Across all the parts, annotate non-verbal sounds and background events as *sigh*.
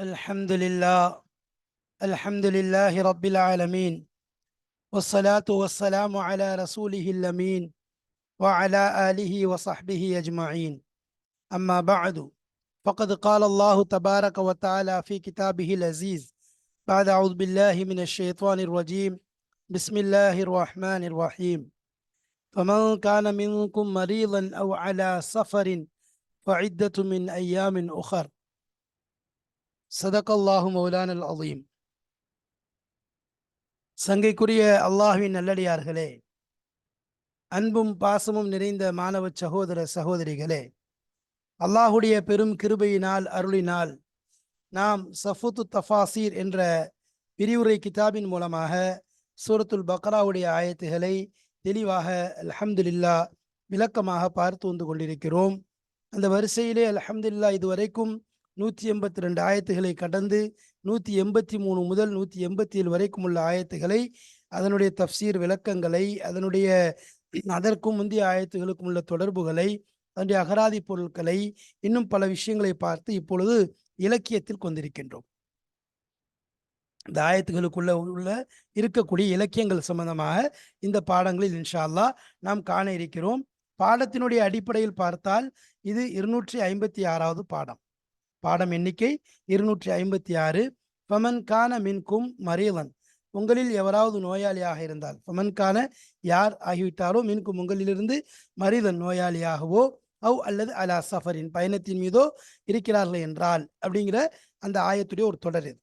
الحمد لله الحمد لله رب العالمين والصلاة والسلام على رسوله الأمين وعلى آله وصحبه أجمعين. أما بعد فقد قال الله تبارك وتعالى في كتابه العزيز بعد أعوذ بالله من الشيطان الرجيم بسم الله الرحمن الرحيم. فمن كان منكم مريضا أو على سفر فعدة من أيام أخر. சதகல்லாஹு மௌலானல் அலீம் சங்கைக்குரிய அல்லாஹுவின் நல்லடியார்களே அன்பும் பாசமும் நிறைந்த மாணவ சகோதர சகோதரிகளே அல்லாஹுடைய பெரும் கிருபையினால் அருளினால் நாம் சஃபுத்து தஃபாசீர் என்ற விரிவுரை கிதாபின் மூலமாக சூரத்துல் பக்ராவுடைய ஆயத்துகளை தெளிவாக அலமதுல்லா விளக்கமாக பார்த்து வந்து கொண்டிருக்கிறோம். அந்த வரிசையிலே அலமதுல்லா இதுவரைக்கும் நூற்றி எண்பத்தி ரெண்டு ஆயத்துகளை கடந்து நூற்றி எண்பத்தி மூணு முதல் நூற்றி எண்பத்தி ஏழு வரைக்கும் உள்ள ஆயத்துகளை அதனுடைய தப்சீர் விளக்கங்களை அதனுடைய அதற்கும் முந்தைய ஆயத்துகளுக்கும் உள்ள தொடர்புகளை அதனுடைய அகராதி பொருட்களை இன்னும் பல விஷயங்களை பார்த்து இப்பொழுது இலக்கியத்தில் கொண்டிருக்கின்றோம். இந்த ஆயத்துகளுக்குள்ள உள்ள இருக்கக்கூடிய இலக்கியங்கள் சம்பந்தமாக இந்த பாடங்களில் இன்ஷா அல்லா நாம் காண இருக்கிறோம். பாடத்தினுடைய அடிப்படையில் பார்த்தால் இது இருநூற்றி ஐம்பத்தி ஆறாவது பாடம். பாடம் எண்ணிக்கை இருநூற்றி ஐம்பத்தி ஆறு. ஃபமன் கான மின்கும் மரியலன் உங்களில் எவராவது நோயாளியாக இருந்தால் ஃபமன் கான யார் ஆகிவிட்டாரோ மின்கும் உங்களிலிருந்து மரிதன் நோயாளியாகவோ அவ் அல்லது அலா சஃபரின் பயணத்தின் மீதோ இருக்கிறார்கள் என்றால் அப்படிங்கிற அந்த ஆயத்துடைய ஒரு தொடர் இது.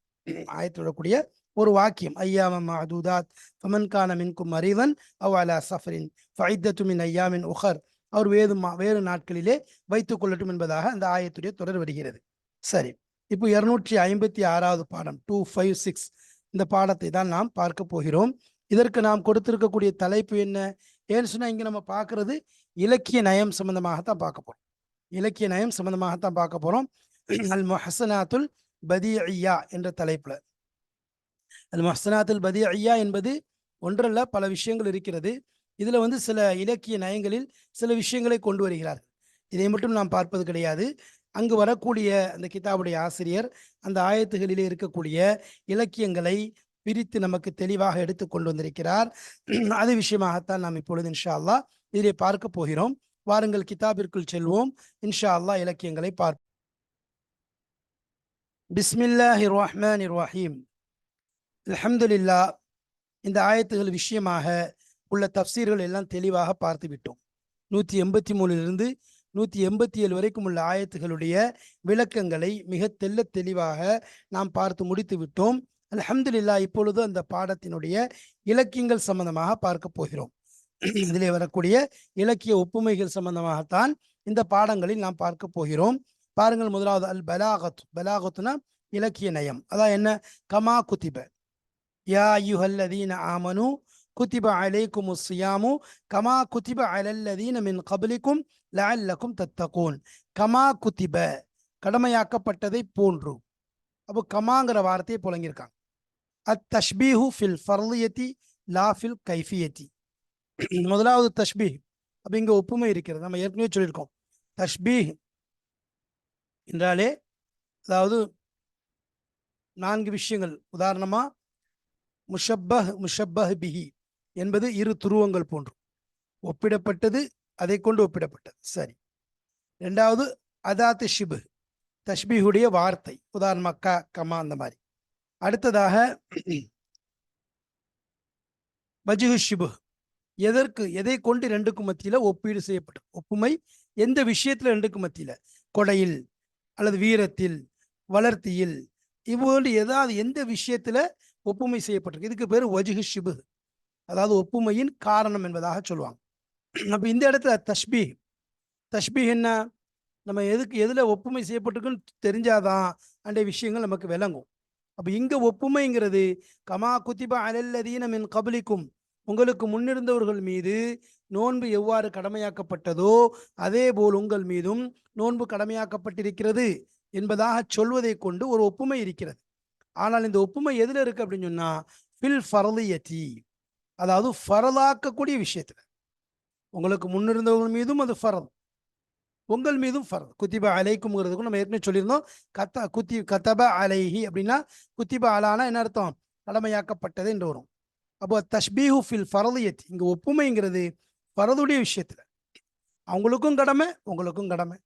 ஆயத்துடக்கூடிய ஒரு வாக்கியம். ஐயாமம் மஹதூதாத். ஃபமன் கான மின்கும் மரிதன் அவ் அலா சஃபரின். ஃபைத்தத்து மின் ஐயாமின் உஹர். அவர் வேறு வேறு நாட்களிலே வைத்துக் கொள்ளட்டும் என்பதாக அந்த ஆயத்துடைய தொடர் வருகிறது. சரி. இப்போ இருநூற்றி ஐம்பத்தி ஆறாவது பாடம் டூ ஃபைவ் சிக்ஸ் இந்த பாடத்தை தான் நாம் பார்க்க போகிறோம். இதற்கு நாம் கொடுத்திருக்கக்கூடிய தலைப்பு என்ன? ஏன்னு சொன்னால் இங்கே நம்ம பார்க்கறது இலக்கிய நயம் சம்பந்தமாகத்தான் பார்க்க போகிறோம் இலக்கிய நயம் சம்பந்தமாகத்தான் பார்க்க போகிறோம் அல் மொஹசனாத்துல் பதி ஐயா என்ற தலைப்பில். அல் மொஹசனாத்துல் பதி ஐயா என்பது ஒன்றல்ல பல விஷயங்கள் இருக்கிறது. இதில் வந்து சில இலக்கிய நயங்களில் சில விஷயங்களை கொண்டு வருகிறார்கள். இதை மட்டும் நாம் பார்ப்பது கிடையாது. அங்கு வரக்கூடிய அந்த கிதாபுடைய ஆசிரியர் அந்த ஆயத்துகளிலே இருக்கக்கூடிய இலக்கியங்களை பிரித்து நமக்கு தெளிவாக எடுத்து கொண்டு வந்திருக்கிறார். *clears throat* அது விஷயமாகத்தான் நாம் இப்பொழுது இன்ஷா அல்லா இதை பார்க்க போகிறோம். வாருங்கள் கிதாபிற்குள் செல்வோம். இன்ஷா அல்லா இலக்கியங்களை பார்ப்போம். பிஸ்மில்லாஹி ரஹ்மான் ரஹீம் அலமதுல்லா இந்த ஆயத்துகள் விஷயமாக உள்ள தப்சீர்கள் எல்லாம் தெளிவாக பார்த்து விட்டோம் நூற்றி எண்பத்தி மூணுலிருந்து நூற்றி எண்பத்தி ஏழு வரைக்கும் உள்ள ஆயத்துகளுடைய விளக்கங்களை மிக தெல்ல தெளிவாக நாம் பார்த்து முடித்து விட்டோம் அலமதுல்லா இப்பொழுது அந்த பாடத்தினுடைய இலக்கியங்கள் சம்பந்தமாக பார்க்க போகிறோம். இதிலே வரக்கூடிய இலக்கிய ஒப்புமைகள் சம்பந்தமாகத்தான் இந்த பாடங்களில் நாம் பார்க்க போகிறோம். பாருங்கள் முதலாவது அல் பலாகத். பலாகத்துனா இலக்கிய நயம். அதான் என்ன? கமா குத்திப. யா யுஹல்லதீன ஆமனு குத்திப அலைக்கும் சியாமு கமா குத்திப அலல்லதீன மின் கபலிக்கும் லஅல்லக்கும் தத்தகூன் கமா குத்திப கடமையாக்கப்பட்டதை போன்று. அப்போ கமாங்கிற வார்த்தையை புழங்கியிருக்காங்க அத் தஷ்பீஹு ஃபில் ஃபர்லியத்தி லா ஃபில் கைஃபியத்தி. முதலாவது தஷ்பீஹ். அப்போ இங்கே ஒப்புமை இருக்கிறது. நம்ம ஏற்கனவே சொல்லியிருக்கோம். தஷ்பீஹ் என்றாலே அதாவது நான்கு விஷயங்கள். உதாரணமாக முஷப்பஹ் முஷப்பஹ் பிஹி. என்பது இரு துருவங்கள் போன்று. ஒப்பிடப்பட்டது அதை கொண்டு ஒப்பிடப்பட்டது. சரி. ரெண்டாவது அதாத்து ஷிபு தஷ்பிஹுடைய வார்த்தை. உதாரணமாக க கமா அந்த மாதிரி. அடுத்ததாக வஜுகு ஷிபு எதற்கு எதை கொண்டு ரெண்டுக்கும் மத்தியில ஒப்பீடு செய்யப்பட்டது ஒப்புமை எந்த விஷயத்துல ரெண்டுக்கும் மத்தியில? கொடையில் அல்லது வீரத்தில் வளர்த்தியில் இவ்வளவு ஏதாவது எந்த விஷயத்துல ஒப்புமை செய்யப்பட்டிருக்கு? இதுக்கு பேர் வஜுஹு ஷிபு. அதாவது ஒப்புமையின் காரணம் என்பதாக சொல்லுவாங்க. அப்போ இந்த இடத்துல தஷ்பி தஷ்பி என்ன? நம்ம எதுக்கு எதில் ஒப்புமை செய்யப்பட்டிருக்குன்னு தெரிஞ்சாதான் அந்த விஷயங்கள் நமக்கு விளங்கும். அப்போ இங்கே ஒப்புமைங்கிறது கமா குத்திபா அலல்லதீன மின் கபலிக்கும் உங்களுக்கு முன்னிருந்தவர்கள் மீது நோன்பு எவ்வாறு கடமையாக்கப்பட்டதோ அதே போல் உங்கள் மீதும் நோன்பு கடமையாக்கப்பட்டிருக்கிறது என்பதாக சொல்வதை கொண்டு ஒரு ஒப்புமை இருக்கிறது. ஆனால் இந்த ஒப்புமை எதில் இருக்குது அப்படின்னு சொன்னால் ஃபில் ஃபரலியத்தி. அதாவது ஃபரதாக்கக்கூடிய விஷயத்தில். உங்களுக்கு முன்னிருந்தவங்க மீதும் அது ஃபரது உங்கள் மீதும் ஃபர்த் குத்திபா அலைக்கும்ங்கிறதுக்கும் நம்ம ஏற்கனவே சொல்லியிருந்தோம். கத்த குத்தி கத்தப அலைஹி அப்படின்னா குத்திபா அலானா என்ன அர்த்தம்? கடமையாக்கப்பட்டது என்று வரும். அப்போ தஷ்பீஹு ஃபில் ஃபரதியத் இங்கே ஒப்புமைங்கிறது ஃபரதுடைய விஷயத்தில். அவங்களுக்கும் கடமை உங்களுக்கும் கடமை.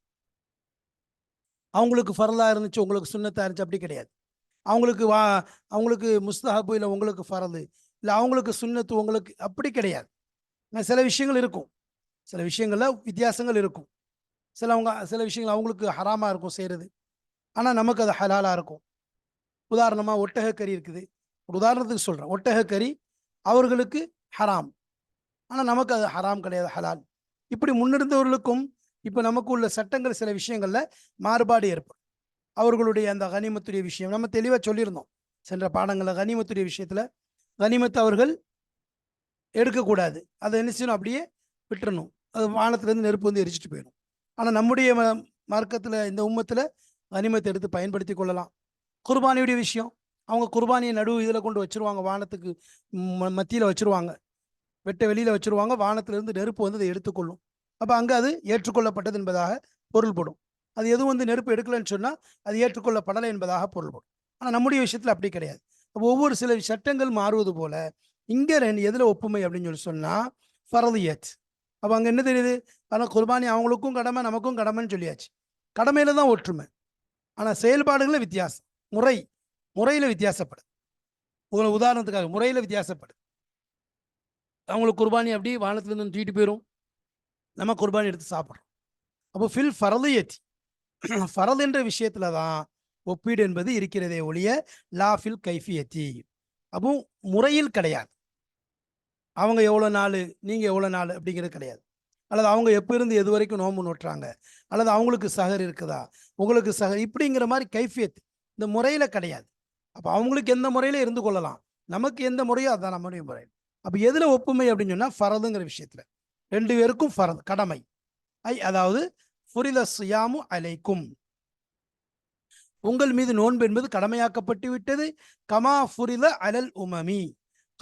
அவங்களுக்கு ஃபரதாக இருந்துச்சு உங்களுக்கு சுண்ணத்தாக இருந்துச்சு அப்படி கிடையாது. அவங்களுக்கு வா அவங்களுக்கு முஸ்தஹபு இல்லை உங்களுக்கு ஃபரது இல்லை அவங்களுக்கு சுண்ணத்து உங்களுக்கு அப்படி கிடையாது. சில விஷயங்கள் இருக்கும். சில விஷயங்களில் வித்தியாசங்கள் இருக்கும். சில அவங்க சில விஷயங்கள் அவங்களுக்கு ஹராமாக இருக்கும் செய்கிறது ஆனால் நமக்கு அது ஹலாலாக இருக்கும். உதாரணமாக ஒட்டகக்கறி இருக்குது. ஒரு உதாரணத்துக்கு சொல்கிறேன் ஒட்டகக்கறி அவர்களுக்கு ஹராம். ஆனால் நமக்கு அது ஹராம் கிடையாது ஹலால். இப்படி முன்னிருந்தவர்களுக்கும் இப்போ நமக்கு உள்ள சட்டங்கள் சில விஷயங்களில் மாறுபாடு ஏற்படும். அவர்களுடைய அந்த கனிமத்துடைய விஷயம் நம்ம தெளிவாக சொல்லியிருந்தோம். சென்ற பாடங்களில் கனிமத்துடைய விஷயத்தில் கனிமத்தை அவர்கள் எடுக்கக்கூடாது. அதை என்ன செய்யணும்? அப்படியே விட்டுறணும். அது வானத்துலேருந்து நெருப்பு வந்து எரிச்சிட்டு போயிடும். ஆனால் நம்முடைய மார்க்கத்தில் இந்த உம்மத்தில் கனிமத்தை எடுத்து பயன்படுத்தி கொள்ளலாம். குர்பானியுடைய விஷயம். அவங்க குர்பானியை நடுவு இதில் கொண்டு வச்சிருவாங்க. வானத்துக்கு ம- வச்சுருவாங்க வச்சிருவாங்க. வெட்ட வெளியில் வச்சுருவாங்க. வானத்திலிருந்து நெருப்பு வந்து அதை எடுத்துக்கொள்ளும் அப்போ அங்கே அது ஏற்றுக்கொள்ளப்பட்டது என்பதாக பொருள்படும். அது எதுவும் வந்து நெருப்பு எடுக்கலைன்னு சொன்னால் அது ஏற்றுக்கொள்ளப்படலை என்பதாக பொருள்படும். ஆனால் நம்முடைய விஷயத்தில் அப்படி கிடையாது. ஒவ்வொரு சில சட்டங்கள் மாறுவது போல இங்கே ரெண்டு எதில் ஒப்புமை அப்படின்னு சொல்லி சொன்னால் ஃபரதியத் அப்போ அங்கே என்ன தெரியுது? ஆனால் குர்பானி அவங்களுக்கும் கடமை நமக்கும் கடமைன்னு சொல்லியாச்சு. கடமையில தான் ஒற்றுமை. ஆனால் செயல்பாடுகளில் வித்தியாசம். முறை. முறையில் வித்தியாசப்படும். ஒரு உதாரணத்துக்காக முறையில் வித்தியாசப்படும். அவங்களுக்கு குர்பானி அப்படி வானத்துலேருந்து தூக்கிட்டு போயிடும் நம்ம குர்பானி எடுத்து சாப்பிட்றோம். அப்போ ஃபில் ஃபரதியத் ஃபரது என்ற விஷயத்துல தான் ஒப்பீடு என்பது இருக்கிறதே ஒழிய லாஃபில் கைஃபியத்தி. அப்போ முறையில் கிடையாது. அவங்க எவ்வளோ நாள் நீங்கள் எவ்வளோ நாள் அப்படிங்கிறது கிடையாது. அல்லது அவங்க எப்போ இருந்து எது வரைக்கும் நோம்பு நோட்டுறாங்க அல்லது அவங்களுக்கு சகர் இருக்குதா? உங்களுக்கு சகர் இப்படிங்கிற மாதிரி கைஃபியத் இந்த முறையில் கிடையாது. அப்போ அவங்களுக்கு எந்த முறையில் இருந்து கொள்ளலாம்? நமக்கு எந்த முறையோ அதான் நம்முடைய முறை. அப்போ எதில் ஒப்புமை அப்படின்னு சொன்னால் ஃபரதுங்கிற விஷயத்தில். ரெண்டு பேருக்கும் ஃபரது கடமை. ஐ அதாவது ஃபுரித சுயாமு அலைக்கும். உங்கள் மீது நோன்பு என்பது கடமையாக்கப்பட்டு விட்டது. கமா ஃபுரில அலல் உமமி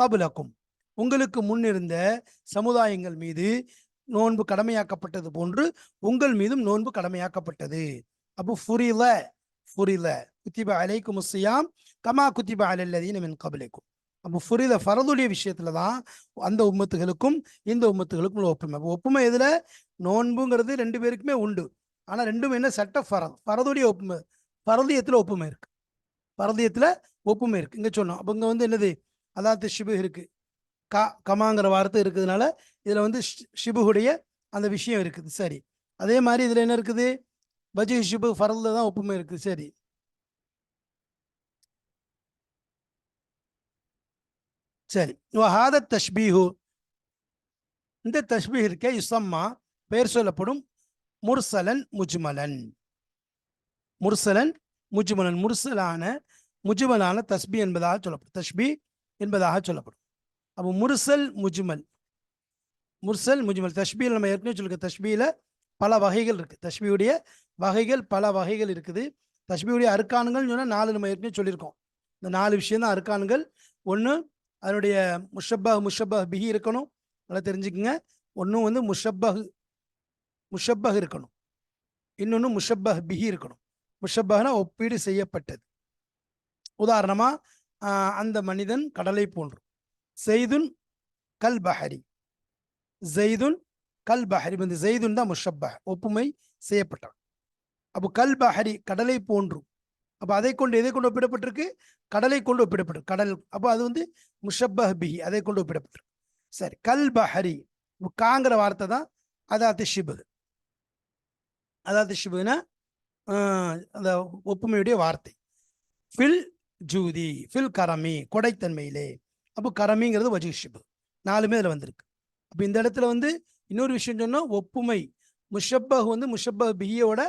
கபுலக்கும். உங்களுக்கு முன்னிருந்த சமுதாயங்கள் மீது நோன்பு கடமையாக்கப்பட்டது போன்று உங்கள் மீதும் நோன்பு கடமையாக்கப்பட்டது. அப்போ ஃபுரில ஃபுரில. குத்திப அலைக்கும் சியாம் கமா குத்திப அலல்லதீன் மின் கபலைக்கும். அப்போ ஃபுரில ஃபரதுடைய விஷயத்துல தான் அந்த உம்மத்துகளுக்கும் இந்த உம்மத்துகளுக்கும் உள்ள ஒப்புமை. அப்போ ஒப்புமை எதுல? நோன்புங்கிறது ரெண்டு பேருக்குமே உண்டு. ஆனா ரெண்டும் என்ன? சட்ட ஃபரத் ஃபரதுடைய ஒப்புமை. பரதியத்தில் ஒப்புமை இருக்கு. பரதியத்தில் ஒப்புமை இருக்கு. இங்கே சொன்னோம். அப்போ இங்கே வந்து என்னது? அதாவது ஷிபு இருக்கு. கா கமாங்கிற வார்த்தை இருக்கிறதுனால இதில் வந்து ஷி- ஷிபுடைய அந்த விஷயம் இருக்குது. சரி. அதே மாதிரி இதில் என்ன இருக்குது? பஜி ஷிபு ஃபரதுல தான் ஒப்புமை இருக்குது சரி. சரி. ஹாத தஷ்பீஹு. இந்த தஷ்பீஹ் இருக்கே யுசம்மா பெயர் சொல்லப்படும் முர்சலன் முஜ்மலன். முர்சலன் முஜ்மலன் முர்சலான முஜ்மலான தஸ்பி என்பதாக சொல்லப்படும். தஸ்பி என்பதாக சொல்லப்படும். அப்போ முர்சல் முஜ்மல் முர்சல் முஜ்மல் தஷ்பியில் நம்ம ஏற்கனவே சொல்லிருக்க தஷ்பியில் பல வகைகள் இருக்குது தஷ்பியுடைய வகைகள் பல வகைகள் இருக்குது. தஷ்பியுடைய அர்க்கானுங்கள்னு சொன்னால் நாலு நம்ம ஏற்கனவே சொல்லியிருக்கோம். இந்த நாலு விஷயம் தான் ஒன்று அதனுடைய முஷப்பஹ் முஷப்பஹ் பிஹி இருக்கணும். நல்லா தெரிஞ்சுக்கங்க. ஒன்று வந்து முஷப்பஹ் முஷப்பஹ் இருக்கணும். இன்னொன்று முஷப்பஹ் பிஹி இருக்கணும். முஷப்பஹ்னா ஒப்பீடு செய்யப்பட்டது. உதாரணமா ஆஹ், அந்த மனிதன் கடலை போன்று செய்துன் கல் பஹரி ஜெய்துன் கல் பஹரி இந்த ஜெய்துன் தான் முஷப்பஹ். ஒப்புமை செய்யப்பட்டான். அப்போ கல் பஹரி கடலை போன்று அப்போ அதை கொண்டு எதை கொண்டு ஒப்பிடப்பட்டிருக்கு? கடலை கொண்டு ஒப்பிடப்பட்டிருக்கு. கடல் அப்போ அது வந்து முஷப்பஹ் பிஹி அதை கொண்டு ஒப்பிடப்பட்டிருக்கு. சரி கல் பஹரி காங்கிற வார்த்தை தான் அதாத்து ஷிபு அதாத்து ஷிபுனா அந்த ஒப்புமையுடைய வார்த்தை. ஃபில் ஜூதி ஃபில் கரமி கொடைத்தன்மையிலே. அப்போ கரமிங்கிறது வஜிஷிபு நாலுமே அதில் வந்திருக்கு. அப்போ இந்த இடத்துல வந்து இன்னொரு விஷயம் சொன்னால் ஒப்புமை. முஷப்பஹ் வந்து முஷப்பஹ் பிஹியோட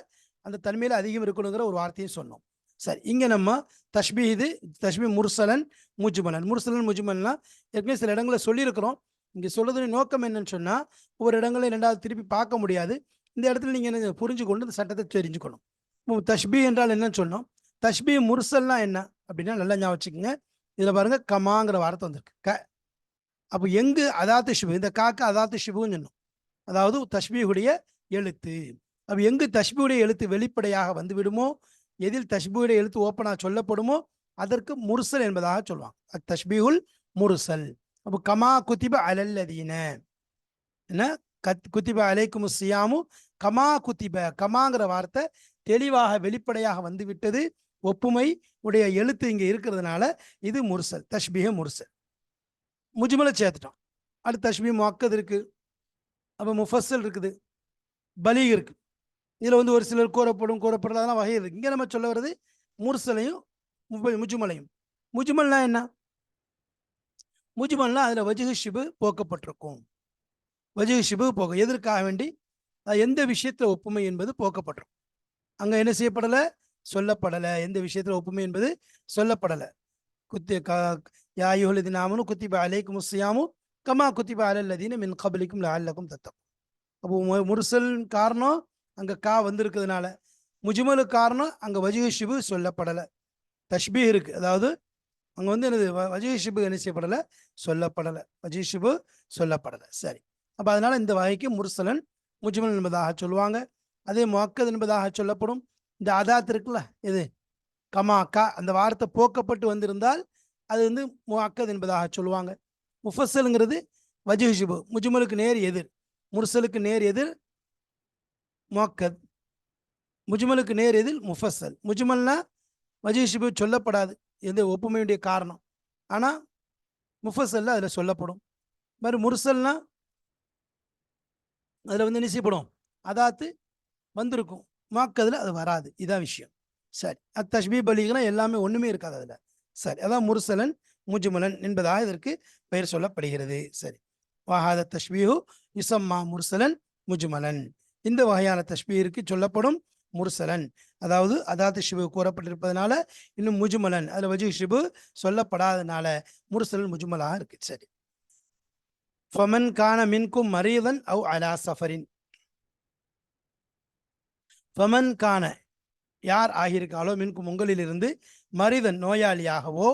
அந்த தன்மையில் அதிகம் இருக்கணுங்கிற ஒரு வார்த்தையும் சொன்னோம். சரி இங்கே நம்ம தஷ்பி இது தஷ்பி முர்சலன் முஜ்மலன். முர்சலன் முஜ்மலன்னா ஏற்கனவே சில இடங்களில் சொல்லியிருக்கிறோம். இங்கே சொல்றதுடைய நோக்கம் என்னன்னு சொன்னால் ஒவ்வொரு இடங்களையும் ரெண்டாவது திருப்பி பார்க்க முடியாது. இந்த இடத்துல நீங்கள் என்ன புரிஞ்சு கொண்டு இந்த சட்டத்தை தெரிஞ்சுக்கணும். தஷ்பி என்றால் என்னன்னு சொன்னோம். தஷ்பி முர்சல்னா என்ன? அப்படின்னா நல்லா ஞாபகம் வச்சுக்கோங்க. இதில் பாருங்க கமாங்கிற வார்த்தை வந்திருக்கு. க. அப்போ எங்கு அதாத்து ஷிபு இந்த காக்க அதாத்து ஷிபுன்னு சொன்னோம். அதாவது தஷ்பியுடைய எழுத்து. அப்போ எங்கு தஷ்பியுடைய எழுத்து வெளிப்படையாக வந்து விடுமோ? எதில் தஷ்பியுடைய எழுத்து ஓப்பனாக சொல்லப்படுமோ? அதற்கு முர்சல் என்பதாக சொல்லுவாங்க. அத் தஷ்பிகுல் முருசல். அப்போ கமா குத்திப அலல்லதீன. என்ன? கத் குத்திப அலைக்கும் சியாமு. கமா குத்திப கமாங்கிற வார்த்தை தெளிவாக வெளிப்படையாக வந்து விட்டது ஒப்புமை உடைய எழுத்து இங்கே இருக்கிறதுனால இது முர்சல் தஷ்பிக முர்சல். முஜ்மலை சேர்த்துட்டோம். அடுத்து தஷ்பி மொக்கது இருக்குது அப்போ முஃபஸ்ஸல் இருக்குது. பலீக் இருக்குது இதில் வந்து ஒரு சிலர் கூறப்படும் கூறப்படாதெல்லாம் வகை இருக்குது இங்கே நம்ம சொல்ல வர்றது முர்சலையும் முப- முஜ்மலையும். முஜ்மல்னா என்ன? முஜ்மல்னா அதில் வஜுகு ஷிபு போக்கப்பட்டிருக்கும். வஜுகு ஷிபு போக எதற்காக வேண்டி? அது எந்த விஷயத்தில் ஒப்புமை என்பது போக்கப்பட்டிருக்கும். அங்க என்ன செய்யப்படல? சொல்லப்படல. எந்த விஷயத்துல ஒப்புமை என்பது சொல்லப்படல. குத்தி க யாயுலதி நாமனு குத்திப அலைக்கும் முஸ்யாமு கமா குத்திப அலல்லதீன மின் கபலிக்கும் லஅல்லக்கும் தத்தம். அப்போ மு- காரணம் அங்க கா வந்திருக்கிறதுனால. முஜுமலு காரணம் அங்க வஜுஹிஷிபு ஷிபு சொல்லப்படல. தஷ்பி இருக்கு. அதாவது அங்க வந்து எனது வஜுஹிஷிபு என்ன செய்யப்படல? சொல்லப்படல. வஜுஹிஷிபு சொல்லப்படலை சொல்லப்படல. சரி. அப்ப அதனால இந்த வகைக்கு முருசலன் முஜுமல் என்பதாக சொல்லுவாங்க. அதே மொக்கத் என்பதாக சொல்லப்படும். இந்த அதாத் இருக்குல்ல இது? கமா கா அந்த வார்த்தை போக்கப்பட்டு வந்திருந்தால் அது வந்து முக்கத் என்பதாக சொல்லுவாங்க. முஃபஸ்ஸலுங்கிறது வஜுஹிஷிபு முஜுமலுக்கு முஜ்மலுக்கு நேர் எதிர். முர்சலுக்கு நேர் எதிர் மொக்கத் முஜ்மலுக்கு நேர் எதிர் முஃபஸ்ஸல். முஜ்மல்னா வஜுகு சொல்லப்படாது. எந்த ஒப்புமையுடைய காரணம். ஆனால் முஃபசல்ல அதில் சொல்லப்படும். மாதிரி முர்சல்னா அதில் வந்து நிசைப்படும் அதாத்து வந்திருக்கும். மாக்கதுல அது வராது. இதான் விஷயம். சரி. அத் தஷ்பீ பலிகனா எல்லாமே ஒன்றுமே இருக்காது அதில். சரி. அதான் முருசலன் முஜுமலன் என்பதாக இதற்கு பெயர் சொல்லப்படுகிறது. சரி. வாஹாத தஷ்பீஹு இசம்மா முருசலன் முஜுமலன். இந்த வகையான தஷ்பீருக்கு சொல்லப்படும் முருசலன். அதாவது அதாத்து ஷிபு கூறப்பட்டிருப்பதனால இன்னும் முஜுமலன் அதில் வஜு ஷிபு சொல்லப்படாதனால முருசலன் முஜுமலாக இருக்கு. சரி. ஃபமன் கான மின்கும் மரீதன் அவ் அலா சஃபரின். ஃபமன் கான யார் ஆகியிருக்காளோ மின்கும் உங்களிலிருந்து மரிதன் நோயாளியாகவோ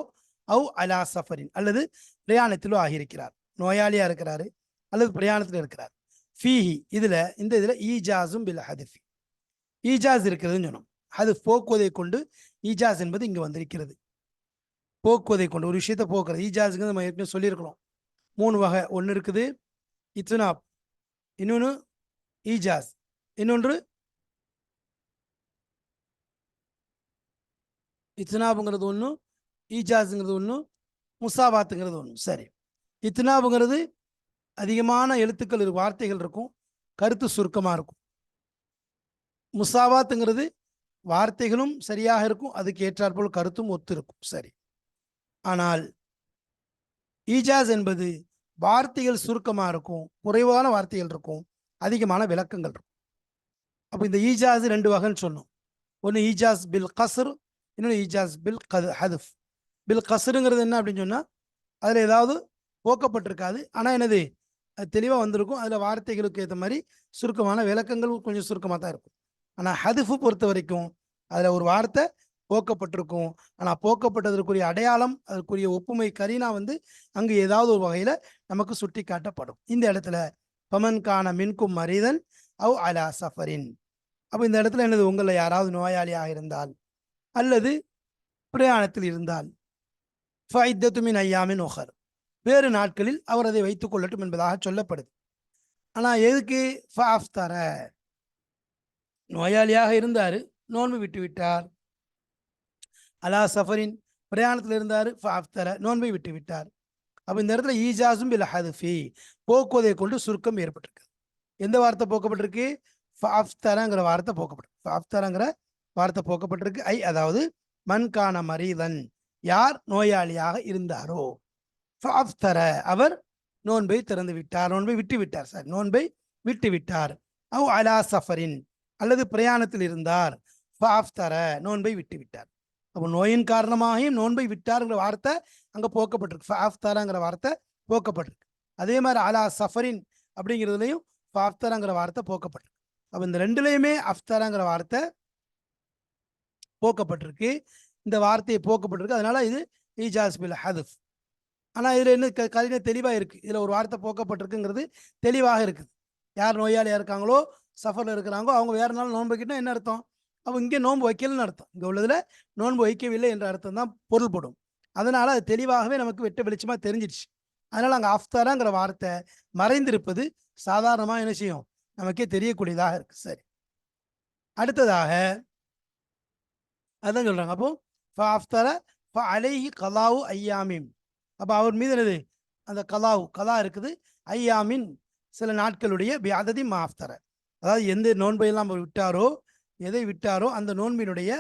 அவ் அலா சஃபரின் அல்லது பிரயாணத்திலோ ஆகியிருக்கிறார். நோயாளியா இருக்கிறாரு அல்லது பிரயாணத்தில் இருக்கிறார். ஃபீஹி இதுல இந்த இதுல ஈஜாஸும் பில் ஹதிஃபி. ஈஜாஸ் இருக்கிறதுன்னு சொன்னோம். அது போக்குவதை கொண்டு ஈஜாஸ் என்பது இங்கே வந்திருக்கிறது. போக்குவதை கொண்டு ஒரு விஷயத்தை போக்குறது. ஈஜாஸுங்கிறது நம்ம ஏற்கனவே சொல்லியிருக்கிறோம். மூணு வகை. ஒன்று இருக்குது இத்னாப் இன்னொன்று ஈஜாஸ் இன்னொன்று இத்னாபுங்கிறது ஒன்று ஈஜாஸுங்கிறது ஒன்று முசாவாத்துங்கிறது ஒன்று சரி. இத்னாபுங்கிறது அதிகமான எழுத்துக்கள் இரு- வார்த்தைகள் இருக்கும். கருத்து சுருக்கமாக இருக்கும். முசாவாத்துங்கிறது வார்த்தைகளும் சரியாக இருக்கும். அதுக்கு ஏற்றாற்போல் கருத்தும் ஒத்து இருக்கும். சரி. ஆனால் ஈஜாஸ் என்பது வார்த்தைகள் சுருக்கமாக இருக்கும் குறைவான வார்த்தைகள் இருக்கும் அதிகமான விளக்கங்கள் இருக்கும். அப்போ இந்த ஈஜாஸ் ரெண்டு வகைன்னு சொன்னோம். ஒன்று ஈஜாஸ் பில் கசர் இன்னொன்று இஜாஸ் பில் கது ஹதுஃப். பில் கசருங்கிறது என்ன அப்படின்னு சொன்னால் அதில் ஏதாவது போக்கப்பட்டிருக்காது. ஆனால் என்னது அது தெளிவாக வந்திருக்கும். அதில் வார்த்தைகளுக்கு ஏற்ற மாதிரி சுருக்கமான விளக்கங்கள் கொஞ்சம் சுருக்கமாக தான் இருக்கும். ஆனால் ஹதுஃபு பொறுத்த வரைக்கும் அதில் ஒரு வார்த்தை போக்கப்பட்டிருக்கும். ஆனால் போக்கப்பட்டதற்குரிய அடையாளம் அதற்குரிய ஒப்புமை கரீனா வந்து அங்கு ஏதாவது ஒரு வகையில் நமக்கு சுட்டி காட்டப்படும் இந்த இடத்துல பமன் கான மின்கும் மரிதன் அவ் அலா சஃபரின். அப்போ இந்த இடத்துல என்னது உங்களில் யாராவது நோயாளியாக இருந்தால் அல்லது பிரயாணத்தில் இருந்தால். ஃபைத்தத்துமின் ஐயாமின் ஒஹர். வேறு நாட்களில் அவர் அதை வைத்துக் கொள்ளட்டும் என்பதாக சொல்லப்படுது. ஆனால் எதுக்கு ஃபாஃப்தர நோயாளியாக இருந்தார் நோன்பு விட்டு விட்டார். அலா சஃபரின் பிரயாணத்தில் இருந்தார் ஃபாஃப்தர நோன்பை விட்டு விட்டார். அப்போ இந்த இடத்துல ஈஜாசும் பில் ஹதுஃபி போக்குவதை கொண்டு சுருக்கம் ஏற்பட்டிருக்கு. எந்த வார்த்தை போக்கப்பட்டிருக்கு? ஃபாஃப்தரங்கிற வார்த்தை போக்கப்பட்டிருக்கு. ஃபாஃப்தரங்கிற வார்த்தை போக்கப்பட்டிருக்கு. ஐ அதாவது மண்கான மரீதன். யார் நோயாளியாக இருந்தாரோ? அப்தர அவர் நோன்பை திறந்து விட்டார். நோன்பை விட்டு விட்டார் சார். நோன்பை விட்டு விட்டார். அவ் அலா சஃபரின். அல்லது பிரயாணத்தில் இருந்தார். ஃபாஃப்தர நோன்பை விட்டு விட்டார். அப்போ நோயின் காரணமாகவும் நோன்பை விட்டார்ங்கிற வார்த்தை அங்கே போக்கப்பட்டிருக்கு. ஃபாஃப்தரங்கிற வார்த்தை போக்கப்பட்டிருக்கு. அதே மாதிரி அலா சஃபரின் அப்படிங்கிறதுலையும் ஃபாஃப்தரங்கிற வார்த்தை போக்கப்பட்டிருக்கு. அப்போ இந்த ரெண்டுலேயுமே அஃப்தரங்கிற வார்த்தை போக்கப்பட்டிருக்கு. இந்த வார்த்தையை போக்கப்பட்டிருக்கு. அதனால இது ஈஜாஸ் பில் ஹதுஃப். ஆனால் இதில் என்ன க கடின தெளிவாக இருக்குது இதில் ஒரு வார்த்தை போக்கப்பட்டிருக்குங்கிறது தெளிவாக இருக்குது. யார் நோயாளியாக இருக்காங்களோ சஃபரில் இருக்கிறாங்களோ அவங்க வேறு நாள் நோன்பு வைக்கிட்டா என்ன அர்த்தம்? அவங்க இங்கே நோன்பு வைக்கலன்னு அர்த்தம். இங்கே உள்ளதில் நோன்பு வைக்கவில்லை என்ற அர்த்தம் தான் பொருள்படும். அதனால் அது தெளிவாகவே நமக்கு வெட்ட வெளிச்சமாக தெரிஞ்சிடுச்சு. அதனால் அங்கே அஃப்தாராங்கிற வார்த்தை மறைந்திருப்பது சாதாரணமாக என்ன செய்யும் நமக்கே தெரியக்கூடியதாக இருக்குது சரி. அடுத்ததாக அதான் சொல்கிறாங்க அப்போ அஃப்தர அலைஹி கலாவு ஐயாமிம் அப்போ அவர் மீது என்னது? அந்த கலாவு கலா இருக்குது. ஐயாமின் சில நாட்களுடைய வியாததி மாஃப்தர அதாவது எந்த நோன்பையெல்லாம் அவர் விட்டாரோ எதை விட்டாரோ அந்த நோன்பினுடைய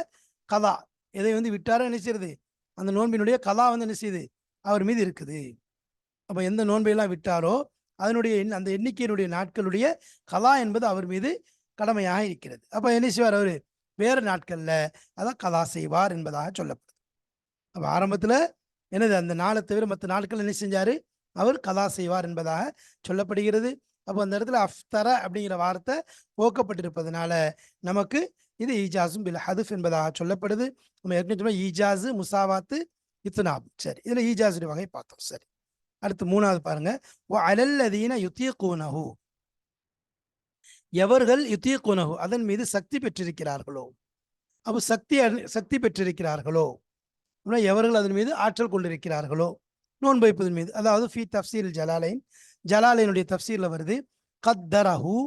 கலா. எதை வந்து விட்டாரோ என்ன செய்யுது? அந்த நோன்பினுடைய கலா வந்து என்ன செய்யுது? அவர் மீது இருக்குது. அப்போ எந்த நோன்பையெல்லாம் விட்டாரோ அதனுடைய எண் அந்த எண்ணிக்கையினுடைய நாட்களுடைய கலா என்பது அவர் மீது கடமையாக இருக்கிறது. அப்போ என்ன செய்வார் அவர்? வேறு நாட்களில் அதான் கலா செய்வார் என்பதாக சொல்லப்படுது. அப்போ ஆரம்பத்தில் என்னது? அந்த நாளை தவிர மற்ற நாட்கள் என்ன செஞ்சார்? அவர் கலா செய்வார் என்பதாக சொல்லப்படுகிறது. அப்போ அந்த இடத்துல அஃப்தர அப்படிங்கிற வார்த்தை போக்கப்பட்டிருப்பதனால நமக்கு இது ஈஜாஸும் பில் ஹதுஃப் என்பதாக சொல்லப்படுது. நம்ம ஏற்கனவே சொன்னோம் ஈஜாஸு முசாவாத்து இத்துனாப் சரி இதில் ஈஜாஸுடைய வகை பார்த்தோம். சரி. அடுத்து மூணாவது பாருங்க. ஓ அலல்லதீன யுத்தியக்கூனஹு எவர்கள் யுத்திய குணகு அதன் மீது சக்தி பெற்றிருக்கிறார்களோ? அப்போ சக்தி சக்தி பெற்றிருக்கிறார்களோ? எவர்கள் அதன் மீது ஆற்றல் கொண்டிருக்கிறார்களோ? நோன் வைப்பதன் மீது. அதாவது ஃபி தஃப்சீல் ஜலாலைன். ஜலாலைனுடைய தப்சீரில் வருது கத்தரஹு.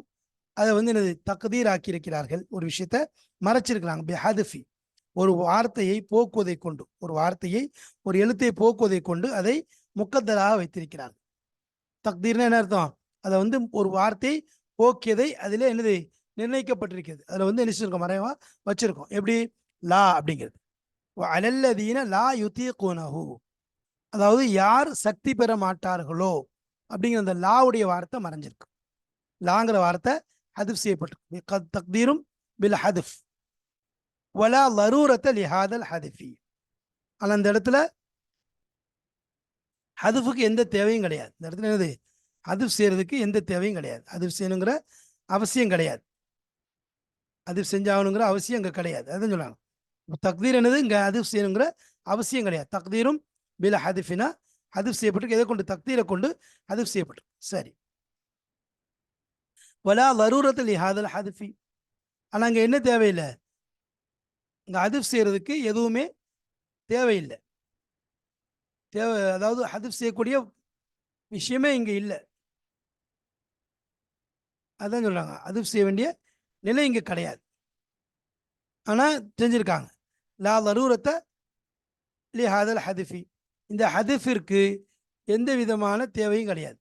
அதை வந்து எனது தக்தீர் ஆக்கியிருக்கிறார்கள் ஒரு விஷயத்த மறைச்சிருக்கிறாங்க. பிஹதுஃபி. ஒரு வார்த்தையை போக்குவதை கொண்டு ஒரு வார்த்தையை ஒரு எழுத்தை போக்குவதை கொண்டு அதை முக்கத்தராக வைத்திருக்கிறார்கள். தக்தீர்னா என்ன அர்த்தம்? அதை வந்து ஒரு வார்த்தை போக்கியதை அதிலே என்னது நிர்ணயிக்கப்பட்டிருக்கிறது. அதில் வந்து என்ன செஞ்சிருக்கோம் மறைவா வச்சிருக்கோம். எப்படி? லா அப்படிங்கிறது. அலல்லதீன லா யுத்தீகுனஹு. அதாவது யார் சக்தி பெற மாட்டார்களோ அப்படிங்கிற அந்த லாவுடைய வார்த்தை மறைஞ்சிருக்கு. லாங்கிற வார்த்தை ஹதிஃப் செய்யப்பட்டிருக்கு. தக்தீரும் பில் ஹதுஃப். வலா லரூரத்த லிஹாதல் ஹதிஃபி. ஆனால் அந்த இடத்துல ஹதுஃபுக்கு எந்த தேவையும் கிடையாது. இந்த இடத்துல என்னது? ஹதுஃப் செய்யறதுக்கு எந்த தேவையும் கிடையாது. ஹதுஃப் செய்யணுங்கிற அவசியம் கிடையாது. ஹதுஃப் செஞ்சாகணுங்கிற அவசியம் அங்கே கிடையாது. அதுதான் சொல்லுவாங்க தக்தீர் என்னது? இங்கே ஹதுஃப் செய்யணுங்கிற அவசியம் கிடையாது. தக்தீரும் பில ஹதிஃபினா ஹதுஃப் செய்யப்பட்டு எதை கொண்டு? தக்தீரை கொண்டு ஹதுஃப் செய்யப்பட்டு சரி. வலா வரூரத்தில் ஹாதல் ஹதிஃபி. ஆனால் அங்கே என்ன தேவையில்லை? இங்கே ஹதுஃப் செய்யறதுக்கு எதுவுமே தேவையில்லை. தேவை அதாவது ஹதிஃப் செய்யக்கூடிய விஷயமே இங்கே இல்லை. அதான் சொல்கிறாங்க அது செய்ய வேண்டிய நிலை இங்கே கிடையாது. ஆனால் செஞ்சிருக்காங்க லா லரூரத்தை லி ஹாதல் ஹதிஃபி. இந்த ஹதிஃபிற்கு எந்த விதமான தேவையும் கிடையாது.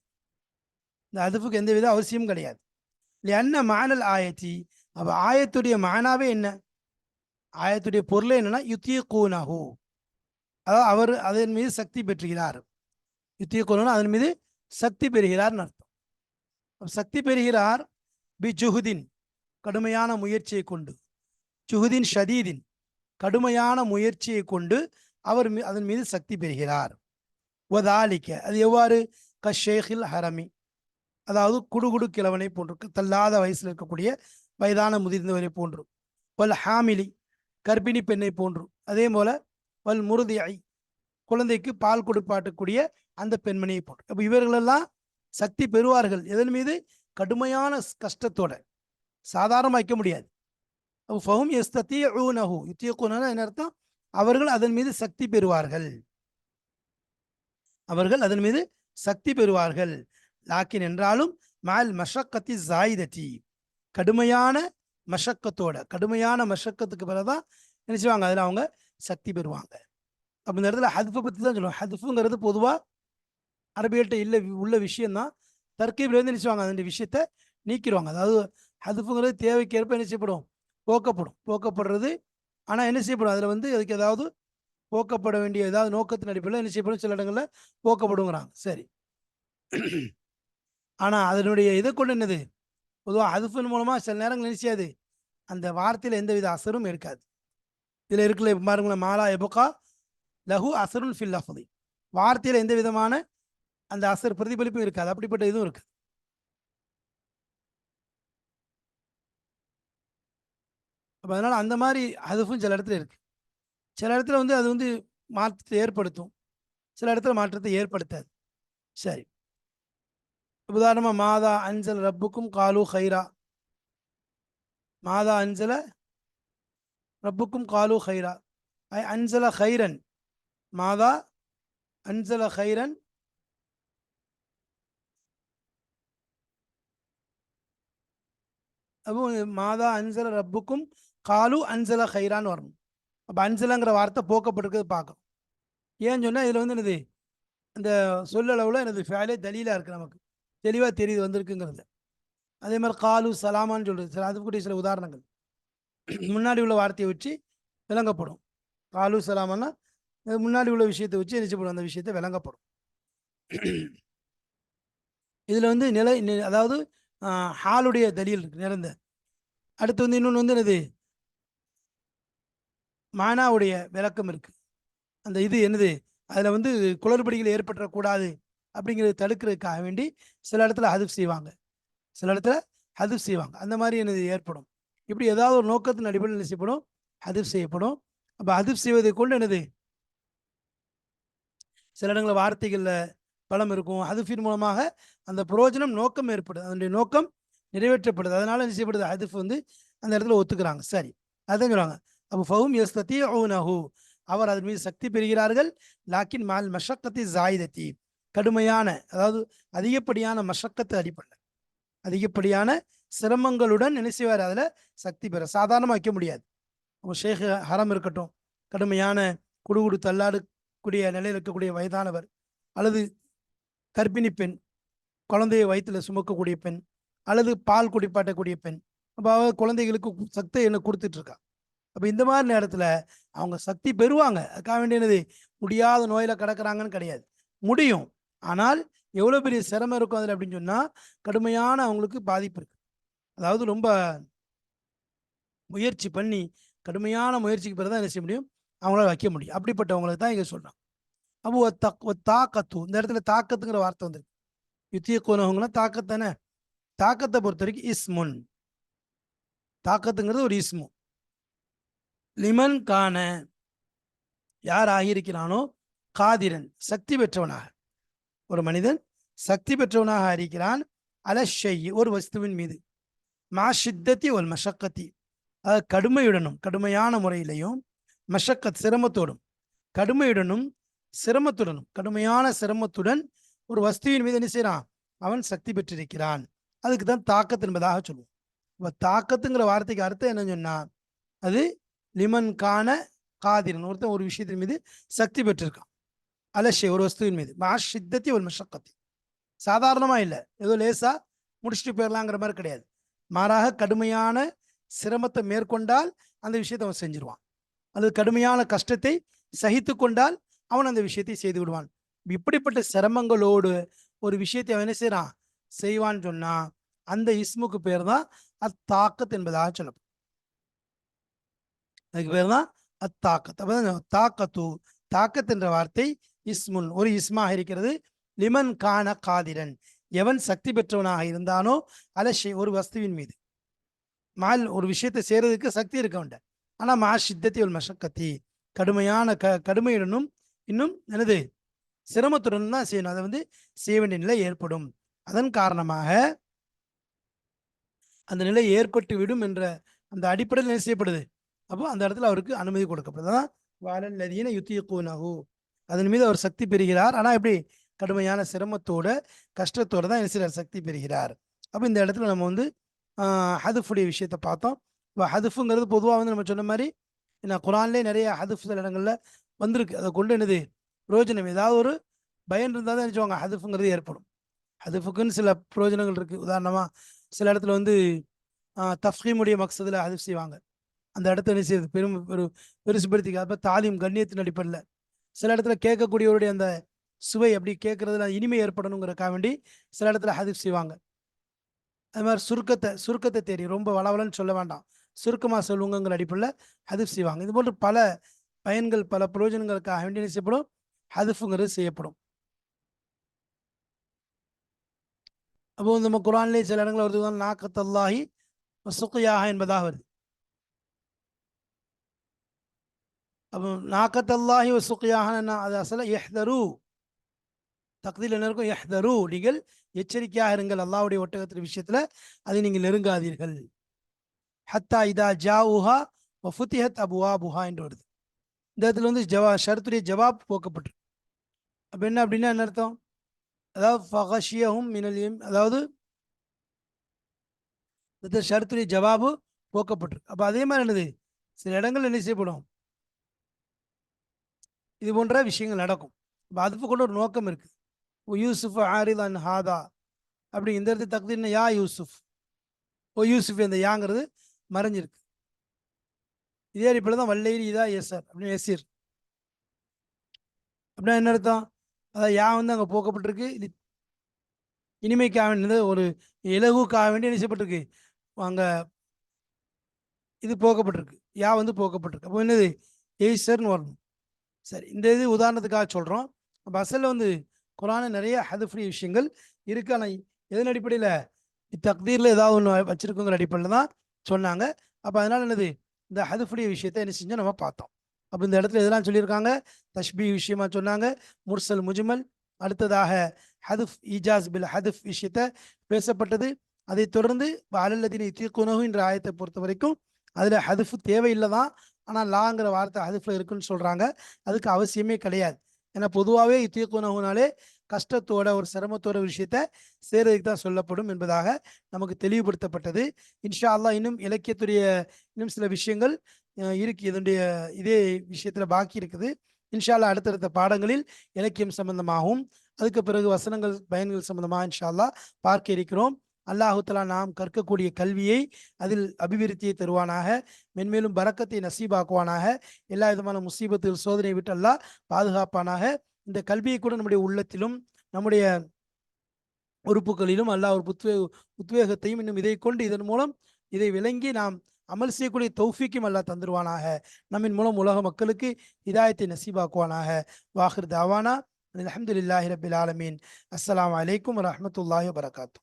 இந்த ஹதிஃபுக்கு எந்த வித அவசியமும் கிடையாது. என்ன மானல் ஆயத்தி. அப்போ ஆயத்துடைய மானாவே என்ன? ஆயத்துடைய பொருளே என்னென்னா யுத்திய கூனாகு அதாவது அவர் அதன் மீது சக்தி பெற்றுகிறார். யுத்திய கூணுன்னா அதன் மீது சக்தி பெறுகிறார்னு அர்த்தம். சக்தி பெறுகிறார் பி ஜுஹுதீன் கடுமையான முயற்சியை கொண்டு. ஜுஹுதீன் ஷதீதின் கடுமையான முயற்சியை கொண்டு அவர் அதன் மீது சக்தி பெறுகிறார். ஒதாலிக்க அது எவ்வாறு? கஷேகில் ஹரமி. அதாவது குடுகுடு கிழவனை போன்று தள்ளாத வயசில் இருக்கக்கூடிய வயதான முதிர்ந்தவரை போன்று. வல் ஹாமிலி கர்ப்பிணி பெண்ணை போன்று. அதே போல வல் ஐ குழந்தைக்கு பால் கொடுப்பாட்டக்கூடிய அந்த பெண்மணியை போன்று. அப்போ இவர்களெல்லாம் சக்தி பெறுவார்கள். எதன் மீது? கடுமையான கஷ்டத்தோட. சாதாரண வைக்க முடியாது. ஃபஹும் எஸ்தத்தி ஊனஹு என்ன அர்த்தம்? அவர்கள் அதன் மீது சக்தி பெறுவார்கள். அவர்கள் அதன் மீது சக்தி பெறுவார்கள். லாக்கின் என்றாலும் மால் மஷக்கத்தி ஜாயிதட்டி கடுமையான மஷக்கத்தோட. கடுமையான மஷக்கத்துக்கு பிறகுதான் நினைச்சுவாங்க அதில் அவங்க சக்தி பெறுவாங்க. அப்போ இந்த இடத்துல ஹதுஃபை பற்றி தான் சொல்லுவாங்க. ஹதுஃபுங்கிறது பொதுவாக அரபியல்கிட்ட இல்லை உள்ள விஷயம்தான். தர்க்கீபிலேருந்து என்ன செய்வாங்க? அந்த விஷயத்த நீக்கிடுவாங்க. அதாவது ஹதுஃபுங்கிறது தேவைக்கேற்ப என்ன செய்யப்படும்? போக்கப்படும். போக்கப்படுறது. ஆனால் என்ன செய்யப்படும்? அதில் வந்து அதுக்கு ஏதாவது போக்கப்பட வேண்டிய ஏதாவது நோக்கத்தின் அடிப்படையில் என்ன செய்யப்படும்? சில இடங்களில் போக்கப்படுங்கிறாங்க. சரி. ஆனால் அதனுடைய இதை கொண்டு என்னது? பொதுவாக அதுஃபின் மூலமாக சில நேரங்கள் நினைச்சாது அந்த வார்த்தையில் எந்தவித அசரும் இருக்காது. இதில் இருக்குல்ல பாருங்களேன் மாலா எபுகா லஹு அசருன் ஃபில் அஃபதி வார்த்தையில் எந்த விதமான அந்த அசர் பிரதிபலிப்பும் இருக்காது அப்படிப்பட்ட இதுவும் இருக்கு. அப்போ அதனால அந்த மாதிரி அதுவும் சில இடத்துல இருக்கு. சில இடத்துல வந்து அது வந்து மாற்றத்தை ஏற்படுத்தும். சில இடத்துல மாற்றத்தை ஏற்படுத்தாது. சரி. உதாரணமா மாதா அஞ்சல் ரப்புக்கும் காலு ஹைரா. மாதா அஞ்சல ரப்புக்கும் காலு ஹைரா. ஐ அஞ்சல ஹைரன். மாதா அஞ்சல ஹைரன் அப்போ மாதா அன்சல ரப்புக்கும் காலு அன்சல ஹைரான்னு வரணும். அப்போ அன்சலங்கிற வார்த்தை போக்கப்பட்டிருக்கிறது பார்க்கணும். ஏன்னு சொன்னால் இதில் வந்து என்னது? இந்த சொல்லளவில் எனது ஃபேலே தலீலாக இருக்குது நமக்கு. தெளிவாக தெரியுது வந்திருக்குங்கிறது. அதே மாதிரி காலு சலாமான்னு சொல்கிறது சில அதுக்குரிய சில உதாரணங்கள். முன்னாடி உள்ள வார்த்தையை வச்சு விளங்கப்படும். காலு சலாமான்னா முன்னாடி உள்ள விஷயத்தை வச்சு நினைச்சப்படும் அந்த விஷயத்தை விளங்கப்படும். இதில் வந்து நிலை அதாவது ஹாலுடைய தலியல் இருக்கு நிறந்த அடுத்து வந்து இன்னொன்று வந்து என்னது? மானாவுடைய விளக்கம் இருக்கு. அந்த இது என்னது? அதில் வந்து குளறுபடிகள் ஏற்பட்டுறக்கூடாது அப்படிங்கிறத தடுக்கிறதுக்காக வேண்டி சில இடத்துல ஹதுப் செய்வாங்க. சில இடத்துல ஹதுப் செய்வாங்க. அந்த மாதிரி என்னது ஏற்படும். இப்படி ஏதாவது ஒரு நோக்கத்தின் அடிப்படையில் என்ன செய்யப்படும்? ஹதுப் செய்யப்படும். அப்போ ஹதுப் செய்வதை கொண்டு என்னது? சில இடங்களில் வார்த்தைகளில் பலம் இருக்கும். ஹதுஃபின் மூலமாக அந்த பிரயோஜனம் நோக்கம் ஏற்படுது. அதனுடைய நோக்கம் நிறைவேற்றப்படுது. அதனால என்ன செய்யப்படுது? ஹதுஃப் வந்து அந்த இடத்துல ஒத்துக்கிறாங்க. சரி. அதுதான் சொல்லுவாங்க அப்போ ஃபவும் எஸ் தத்தி அவர் அதன் மீது சக்தி பெறுகிறார்கள். லாக்கின் மால் மஷக்கத்தி ஜாயிதத்தி. கடுமையான அதாவது அதிகப்படியான மஷக்கத்தை அடிப்படை. அதிகப்படியான சிரமங்களுடன் என்ன செய்வார்? அதில் சக்தி பெற சாதாரணமாக வைக்க முடியாது. ஷேக ஷேக் ஹரம் இருக்கட்டும். கடுமையான குடுகுடு தள்ளாடக்கூடிய நிலையில் இருக்கக்கூடிய வயதானவர். அல்லது கர்ப்பிணி பெண் குழந்தையை வயிற்றில் சுமக்கக்கூடிய பெண் அல்லது பால் குடிப்பாட்டக்கூடிய பெண் அப்போ அவ குழந்தைகளுக்கு சக்தி என்ன கொடுத்துட்ருக்கா? அப்போ இந்த மாதிரி நேரத்தில் அவங்க சக்தி பெறுவாங்க. அதுக்காக வேண்டியது முடியாத நோயில் கிடக்கிறாங்கன்னு கிடையாது. முடியும். ஆனால் எவ்வளோ பெரிய சிரமம் இருக்கும் அதில் அப்படின்னு சொன்னால் கடுமையான அவங்களுக்கு பாதிப்பு இருக்கு. அதாவது ரொம்ப முயற்சி பண்ணி கடுமையான முயற்சிக்கு பிறகு தான் என்ன செய்ய முடியும்? அவங்களால வைக்க முடியும். அப்படிப்பட்டவங்களுக்கு தான் இங்கே சொல்கிறாங்க அப்போ ஒரு தக் ஒரு தாக்கத்து இந்த இடத்துல தாக்கத்துங்கிற வார்த்தை வந்திருக்கு. யுத்திய கோனவங்கன்னா தாக்கத் தானே? தாக்கத்தை பொறுத்த வரைக்கும் இஸ்முன். தாக்கத்துங்கிறது ஒரு இஸ்மு. லிமன் காண யார் ஆகியிருக்கிறானோ? காதிரன் சக்தி பெற்றவனாக. ஒரு மனிதன் சக்தி பெற்றவனாக இருக்கிறான் அலஷை ஒரு வஸ்துவின் மீது. மா சித்தத்தி ஒரு மஷக்கத்தி. அது கடுமையுடனும் கடுமையான முறையிலையும் மஷக்கத் சிரமத்தோடும் கடுமையுடனும் சிரமத்துடனும் கடுமையான சிரமத்துடன் ஒரு வஸ்துவின் மீது என்ன செய்றான்? அவன் சக்தி பெற்றிருக்கிறான். அதுக்கு தான் தாக்கத்து என்பதாக சொல்லுவோம். இப்போ தாக்கத்துங்கிற வார்த்தைக்கு அர்த்தம் என்ன சொன்னா அது லிமன் காண காதிரன். ஒருத்தன் ஒரு விஷயத்தின் மீது சக்தி பெற்றிருக்கான். அலட்சிய ஒரு வஸ்துவின் மீது. மா ஷித்தத்தி ஒரு மஷக்கத்தி. சாதாரணமா இல்லை. ஏதோ லேசா முடிச்சுட்டு போயிடலாங்கிற மாதிரி கிடையாது. மாறாக கடுமையான சிரமத்தை மேற்கொண்டால் அந்த விஷயத்தை அவன் செஞ்சிருவான். அல்லது கடுமையான கஷ்டத்தை சகித்து கொண்டால் அவன் அந்த விஷயத்தை செய்து விடுவான். இப்படிப்பட்ட சிரமங்களோடு ஒரு விஷயத்தை அவன் என்ன செய்யறான் செய்வான்னு சொன்னா அந்த இஸ்முக்கு பேர் தான் அத்தாக்கத் என்பதாக சொல்லப்படும். அதுக்கு பேர் தான் அத்தாக்கத் தாக்கத்து. தாக்கத் என்ற வார்த்தை இஸ்முன் ஒரு இஸ்மாக இருக்கிறது. லிமன் கான காதிரன். எவன் சக்தி பெற்றவனாக இருந்தானோ அலஷை ஒரு வஸ்துவின் மீது. மால் ஒரு விஷயத்தை செய்யறதுக்கு சக்தி இருக்க வேண்டாம் ஆனா மா சித்தத்தி ஒரு மசக்கத்தி கடுமையான க கடுமையுடனும் இன்னும் எனது சிரமத்துடன் தான் செய்யணும். அதை வந்து செய்ய வேண்டிய நிலை ஏற்படும். அதன் காரணமாக அந்த நிலை ஏற்பட்டு விடும் என்ற அந்த அடிப்படையில் என்ன செய்யப்படுது? அப்போ அந்த இடத்துல அவருக்கு அனுமதி கொடுக்கப்படுது அதான் யுத்திய கூனாகும் அதன் மீது அவர் சக்தி பெறுகிறார். ஆனால் எப்படி? கடுமையான சிரமத்தோட கஷ்டத்தோடு தான் என்ன செய்றார்? சக்தி பெறுகிறார். அப்போ இந்த இடத்துல நம்ம வந்து ஹதுஃபுடைய விஷயத்தை பார்த்தோம். இப்போ ஹதுஃபுங்கிறது பொதுவாக வந்து நம்ம சொன்ன மாதிரி ஏன்னா குரான்லேயே நிறைய ஹதுஃப் சில வந்திருக்கு. அதை கொண்டு என்னது? பிரயோஜனம் ஏதாவது ஒரு பயன் இருந்தால் தான் நினச்சோங்க ஹதுஃபுங்கிறது ஏற்படும். ஹதுஃபுக்குன்னு சில பிரயோஜனங்கள் இருக்குது உதாரணமாக சில இடத்துல வந்து தஃப்ஹீமுடைய மக்சதில் ஹதுஃப் செய்வாங்க. அந்த இடத்த என்ன செய்யுது பெரும் ஒரு பெருசுபடுத்திக்க. அப்போ தாலிம் கண்ணியத்தின் அடிப்படையில். சில இடத்துல கேட்கக்கூடியவருடைய அந்த சுவை அப்படி கேட்குறதுல இனிமை ஏற்படணுங்கிறக்காக வேண்டி சில இடத்துல ஹதிஃப் செய்வாங்க. அது மாதிரி சுருக்கத்தை சுருக்கத்தை தேடி. ரொம்ப வளவலன்னு சொல்ல வேண்டாம். சுருக்கமாக சொல்லுங்கிற அடிப்படையில் ஹதிஃப் செய்வாங்க. இது போன்று பல பயன்கள் பல பிரயோஜனங்களுக்காக வேண்டிய என்ன செய்யப்படும்? ஹதுஃபுங்கிறது செய்யப்படும். அப்போ நம்ம குரான்லேயே சில இடங்கள் வருது. நாக்கத்தல்லாஹி சுக்கையாக என்பதாக வருது. அப்போ நாக்கத்தல்லாஹி சுக்கையாக அது அசல எஹ்தரு. தகுதியில் என்ன இருக்கும்? எஹ்தரு. நீங்கள் எச்சரிக்கையாக இருங்கள். அல்லாவுடைய ஒட்டகத்தின் விஷயத்துல அதை நீங்கள் நெருங்காதீர்கள். ஹத்தா இதா ஜாவுஹா ஃபுத்திஹத் அபுவா புஹா என்று வருது. இந்த இடத்துல வந்து ஜவா ஷரத்துடைய ஜவாப் போக்கப்பட்டு அப்போ என்ன அப்படின்னா என்ன அர்த்தம்? அதாவது ஃபஹஷியஹும் மினலியும் அதாவது இந்த ஷரத்துடைய ஜவாபு போக்கப்பட்டிருக்கு அப்போ அதே மாதிரி என்னது? சில இடங்கள் என்ன செய்யப்படும்? இது போன்ற விஷயங்கள் நடக்கும். இப்போ அதுக்கு கூட ஒரு நோக்கம் இருக்குது ஓ யூசுஃப் ஆரித் அன் ஹாதா. அப்படி இந்த இடத்து தகுதின்னு யா யூசுஃப். ஓ யூசுஃப் இந்த யாங்கிறது? மறைஞ்சிருக்கு. இதே அடிப்படையில் தான் வல்லையில் இதா எஸ்ஆர் அப்படின்னு எஸ்இர் அப்படின்னா என்ன அர்த்தம்? அதாவது யா வந்து அங்கே போக்கப்பட்டிருக்கு. இது இனிமைக்காக வேண்டியது ஒரு இலகுக்காக வேண்டி என்ன செய்யப்பட்டிருக்கு? அங்கே இது போக்கப்பட்டிருக்கு. யா வந்து போக்கப்பட்டிருக்கு. அப்போ என்னது? எய்சர்னு வரணும். சரி இந்த இது உதாரணத்துக்காக சொல்கிறோம் அப்போ அசலில் வந்து குரான நிறைய ஹதுஃப்ரி விஷயங்கள் இருக்கு. ஆனால் எதன் அடிப்படையில்? தக்தீரில் ஏதாவது ஒன்று வச்சுருக்குங்கிற அடிப்படையில் தான் சொன்னாங்க. அப்போ அதனால் என்னது? இந்த ஹதுஃபுடைய விஷயத்தை என்ன செஞ்சோம் நம்ம பார்த்தோம். அப்போ இந்த இடத்துல எதெல்லாம் சொல்லியிருக்காங்க? தஷ்பி விஷயமா சொன்னாங்க. முர்சல் முஜ்மல். அடுத்ததாக ஹதுஃப் ஈஜாஸ் பில் ஹதுஃப் விஷயத்த பேசப்பட்டது. அதை தொடர்ந்து அலல்லதினை தீர்க்குனகு என்ற ஆயத்தை பொறுத்த வரைக்கும் அதில் ஹதுஃப் தேவையில்லை தான். ஆனால் லாங்கிற வார்த்தை ஹதுஃபில் இருக்குன்னு சொல்கிறாங்க அதுக்கு அவசியமே கிடையாது. ஏன்னா பொதுவாகவே தீர்க்குனகுனாலே கஷ்டத்தோட ஒரு சிரமத்தோட விஷயத்த சேர்றதுக்கு தான் சொல்லப்படும் என்பதாக நமக்கு தெளிவுபடுத்தப்பட்டது. இன்ஷா அல்லா இன்னும் இலக்கியத்துடைய இன்னும் சில விஷயங்கள் இருக்கு. இதனுடைய இதே விஷயத்துல பாக்கி இருக்குது. இன்ஷால்லா அடுத்தடுத்த பாடங்களில் இலக்கியம் சம்பந்தமாகவும் அதுக்கு பிறகு வசனங்கள் பயன்கள் சம்பந்தமாக இன்ஷா அல்லாஹ் பார்க்க இருக்கிறோம். அல்லாஹுத்தலா நாம் கற்கக்கூடிய கல்வியை அதில் அபிவிருத்தியை தருவானாக மென்மேலும் பறக்கத்தை நசீபாக்குவானாக எல்லா விதமான முசீபத்தில் சோதனை விட்டு அல்லாஹ் பாதுகாப்பானாக. இந்த கல்வியை கூட நம்முடைய உள்ளத்திலும் நம்முடைய உறுப்புகளிலும் அல்லாஹ் ஒரு புத்வே உத்வேகத்தையும் இன்னும் இதை கொண்டு இதன் மூலம் இதை விளங்கி நாம் அமல் செய்யக்கூடிய தௌஃபிக்கும் அல்லா தந்துருவானாக. நம்மின் மூலம் உலக மக்களுக்கு இதாயத்தை நசீபாக்குவானாக. வாஹிர் தாவானா அலமதுல்லாஹி ரபில் ஆலமீன். அஸ்லாம் வலைக்கம் வரமத்துல்லாஹி வரகாத்தூ